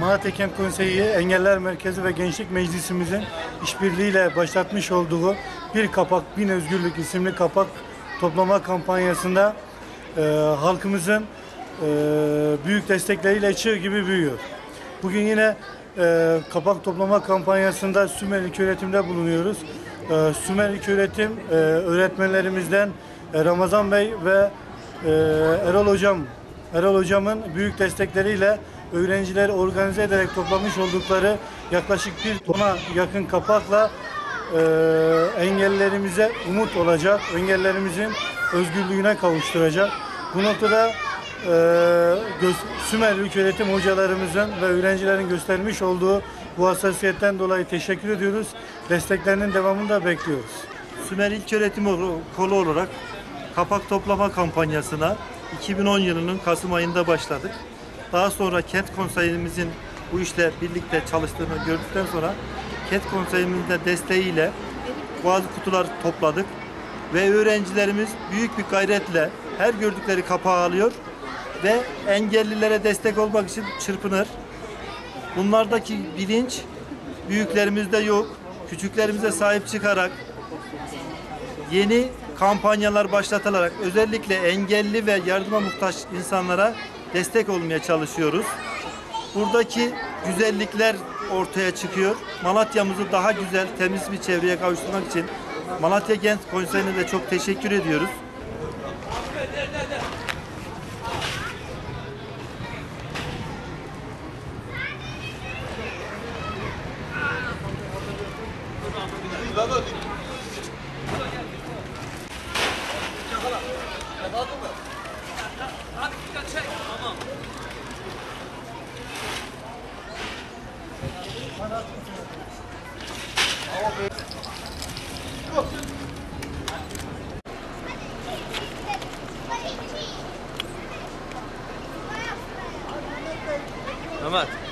Malatya Kent Konseyi Engeller Merkezi ve Gençlik Meclisimizin işbirliğiyle başlatmış olduğu Bir Kapak Bin Özgürlük isimli kapak toplama kampanyasında e, halkımızın e, büyük destekleriyle çığ gibi büyüyor. Bugün yine e, kapak toplama kampanyasında Sümer İlköğretim'de bulunuyoruz. E, Sümer İlköğretim e, öğretmenlerimizden e, Ramazan Bey ve e, Erol Hocam Erol Hocam'ın büyük destekleriyle öğrencileri organize ederek toplamış oldukları yaklaşık bir tona yakın kapakla e, engellerimize umut olacak, engellerimizin özgürlüğüne kavuşturacak. Bu noktada e, Sümer İlköğretim hocalarımızın ve öğrencilerin göstermiş olduğu bu hassasiyetten dolayı teşekkür ediyoruz. Desteklerinin devamını da bekliyoruz. Sümer İlköğretim Kolu olarak kapak toplama kampanyasına 2010 yılının Kasım ayında başladık. Daha sonra kent konseyimizin bu işle birlikte çalıştığını gördükten sonra kent konseyimizin de desteğiyle bazı kutular topladık ve öğrencilerimiz büyük bir gayretle her gördükleri kapağı alıyor ve engellilere destek olmak için çırpınır. Bunlardaki bilinç büyüklerimizde yok. Küçüklerimize sahip çıkarak yeni kampanyalar başlatılarak özellikle engelli ve yardıma muhtaç insanlara destek olmaya çalışıyoruz. Buradaki güzellikler ortaya çıkıyor. Malatya'mızı daha güzel, temiz bir çevreye kavuşturmak için Malatya Genç Konseyi'ne de çok teşekkür ediyoruz. Mehmet.